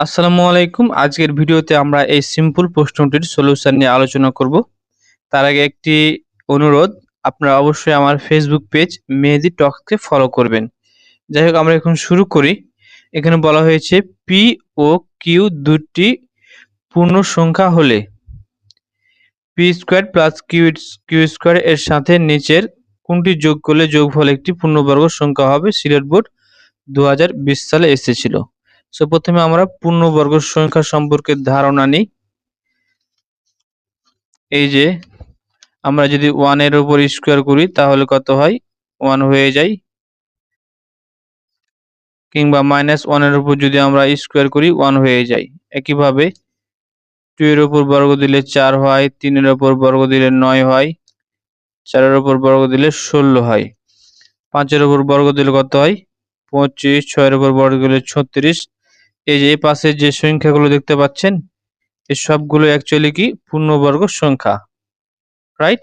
আসসালামু আলাইকুম। আজকের ভিডিওতে আমরা এই সিম্পল প্রশ্নটির সলিউশন নিয়ে আলোচনা করব। তার আগে একটি অনুরোধ, আপনারা অবশ্যই আমার ফেসবুক পেজ মেহেদি টককে ফলো করবেন। যাই হোক, আমরা এখন শুরু করি। এখানে বলা হয়েছে পি ও কিউ দুটি পূর্ণ সংখ্যা হলে P square plus Q Q square এর সাথে নিচের কোনটি যোগ করলে যোগফল একটি পূর্ণবর্গ সংখ্যা হবে? সিলেট বোর্ড দু হাজার বিশ সালে এসেছিল। সো প্রথমে আমরা পূর্ণবর্গ সংখ্যা সম্পর্কে ধারণা নিই। এই যে, আমরা যদি ওয়ানের উপর স্কোয়ার করি, তাহলে কত হয়? ওয়ান হয়ে যায়। কিংবা মাইনাস ওয়ানের উপর যদি আমরা স্কোয়ার করি ওয়ান হয়ে যায়। একইভাবে টু এর উপর বর্গ দিলে চার হয় তিনের উপর বর্গ দিলে নয় হয় চারের উপর বর্গ দিলে ষোলো হয়। পাঁচের উপর বর্গ দিলে কত হয়? পঁচিশ ছয়ের উপর বর্গ দিলে ছত্রিশ এই যে পাশে যে সংখ্যাগুলো দেখতে পাচ্ছেন, এই সবগুলো অ্যাকচুয়ালি কি পূর্ণবর্গ সংখ্যা রাইট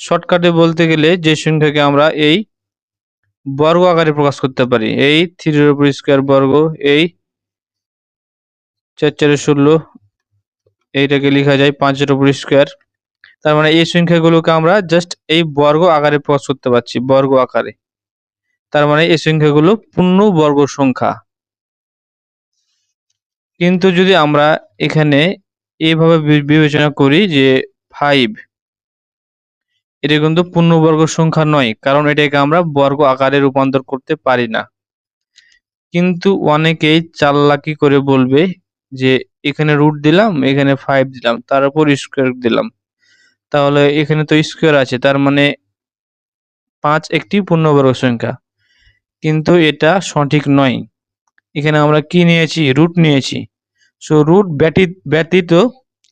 শর্টকাটে বলতে গেলে যে সংখ্যাকে আমরা এই বর্গ আকারে প্রকাশ করতে পারি, এই থ্রির উপর স্কোয়ার বর্গ, এই চার চারে ষোলো, এইটাকে লেখা যায় পাঁচের উপর স্কোয়ার তার মানে এই সংখ্যাগুলোকে আমরা জাস্ট এই বর্গ আকারে প্রকাশ করতে পারছি, বর্গ আকারে, তার মানে এই সংখ্যাগুলো পূর্ণ বর্গ সংখ্যা। কিন্তু যদি আমরা এখানে এইভাবে বিবেচনা করি যে ফাইভ এটা কিন্তু পূর্ণবর্গ সংখ্যা নয়, কারণ এটাকে আমরা বর্গ আকারে রূপান্তর করতে পারি না। কিন্তু অনেকেই চাল্লাকি করে বলবে যে এখানে রুট দিলাম, এখানে ফাইভ দিলাম, তার উপর স্কোয়ার দিলাম। তাহলে এখানে তো স্কোয়ার আছে, তার মানে পাঁচ একটি পূর্ণবর্গ সংখ্যা। কিন্তু এটা সঠিক নয়। এখানে আমরা কি নিয়েছি? রুট নিয়েছি। সো রুট ব্যতীত ব্যতীত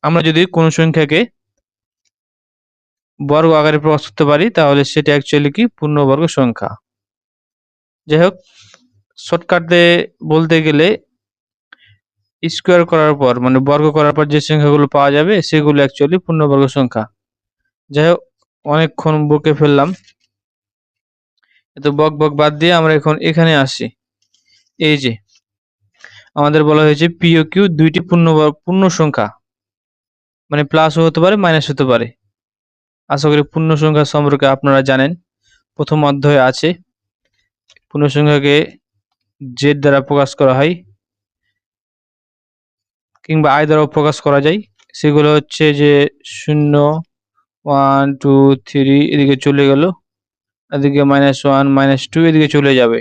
আমরা যদি কোনো সংখ্যাকে বর্গ আকারে প্রকাশ করতে পারি, তাহলে সেটা অ্যাকচুয়ালি কি? পূর্ণবর্গ সংখ্যা। যাই হোক শর্টকাটে বলতে গেলে স্কোয়ার করার পর মানে বর্গ করার পর যে সংখ্যাগুলো পাওয়া যাবে, সেগুলো অ্যাকচুয়ালি পূর্ণবর্গ সংখ্যা। যাই হোক অনেকক্ষণ বকে ফেললাম। এত বক বক বাদ দিয়ে আমরা এখন এখানে আসি। এই যে আমাদের বলা হয়েছে পি ও কিউ দুইটি পূর্ণ পূর্ণ সংখ্যা। মানে প্লাসও হতে পারে মাইনাস হতে পারে। আশা করি পূর্ণ সংখ্যা সম্পর্কে আপনারা জানেন। প্রথম অধ্যায়ে আছে, পূর্ণ সংখ্যাকে জেড দ্বারা প্রকাশ করা হয় কিংবা আয় দ্বারাও প্রকাশ করা যায়। সেগুলো হচ্ছে যে শূন্য ওয়ান টু থ্রি এদিকে চলে গেল, এদিকে মাইনাস ওয়ান মাইনাস টু এদিকে চলে যাবে।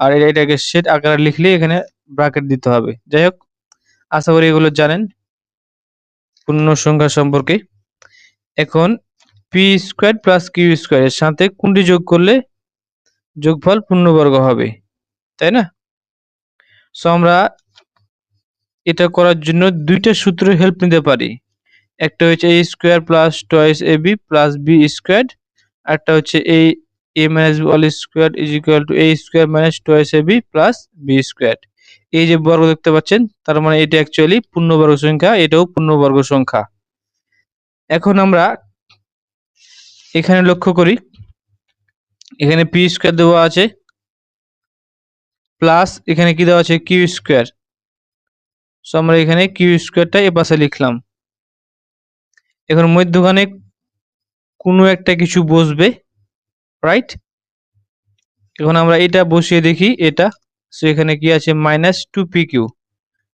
আর এটাকে সেট আকারে লিখলে এখানে ব্রাকেট দিতে হবে। যাই হোক, আশা করি এগুলো জানেন। পূর্ণ সংখ্যা সম্পর্কে। এখন P square plus Q square এর সাথে কোনটি যোগ করলে যোগফল পূর্ণবর্গ হবে, তাই না? সো আমরা এটা করার জন্য দুইটা সূত্রের হেল্প নিতে পারি। একটা হচ্ছে A square plus twice A B plus B square একটা হচ্ছে এই A minus B whole square is equal to A square minus twice A B plus B square এই যে বর্গ দেখতে পাচ্ছেন, তার মানে এটা অ্যাকচুয়ালি পূর্ণবর্গ সংখ্যা, এটাও পূর্ণবর্গ সংখ্যা। এখন আমরা এখানে লক্ষ্য করি, এখানে পি স্কোয়ার দেওয়া আছে প্লাস এখানে কি দেওয়া আছে? কিউ স্কোয়ার সো আমরা এখানে কিউ স্কোয়ারটা এ পাশে লিখলাম। এখন মধ্যখানে কোনো একটা কিছু বসবে রাইট এখন আমরা এটা বসিয়ে দেখি, এটা সো এখানে কি আছে? Minus two P Q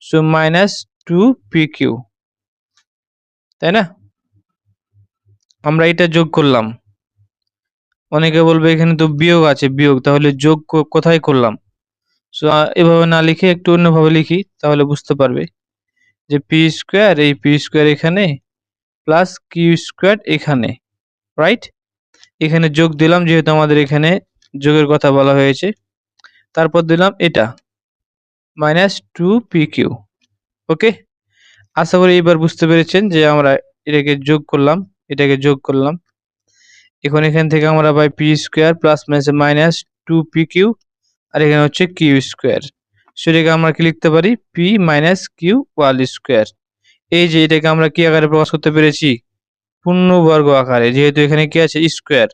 so minus two P Q তাই না? আমরা এটা যোগ করলাম। অনেকে বলবে এখানে তো বিয়োগ আছে, বিয়োগ। তাহলে যোগ কোথায় করলাম? সো এভাবে না লিখে একটু অন্যভাবে লিখি, তাহলে বুঝতে পারবে যে পি স্কোয়ার এই পি স্কোয়ার এখানে প্লাস কিউ স্কোয়ার এখানে রাইট এখানে যোগ দিলাম, যেহেতু আমাদের এখানে যোগের কথা বলা হয়েছে। তারপর দিলাম এটা। Minus two P Q okay? আশা করি এবার বুঝতে পেরেছেন যে আমরা এটাকে যোগ করলাম, এটাকে যোগ করলাম। এখন এখান থেকে আমরা পাই P square plus minus minus two P Q আর এখানে হচ্ছে কিউ স্কোয়ার। সেটাকে আমরা কি লিখতে পারি? P minus Q whole square. এই যে এটাকে আমরা কি আকারে প্রকাশ করতে পেরেছি? পূর্ণবর্গ আকারে, যেহেতু এখানে কি আছে? স্কোয়ার।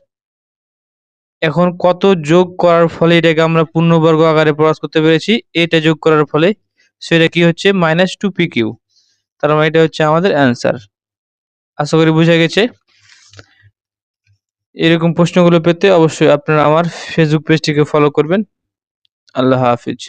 এখন কত যোগ করার ফলে এটাকে আমরা পূর্ণবর্গ আকারে প্রকাশ করতে পেরেছি? এটা যোগ করার ফলে সেটা কি হচ্ছে? মাইনাস টু পি কিউ তার মানে এটা হচ্ছে আমাদের অ্যান্সার আশা করি বোঝা গেছে। এরকম প্রশ্নগুলো পেতে অবশ্যই আপনারা আমার ফেসবুক পেজটিকে ফলো করবেন। আল্লাহ হাফিজ।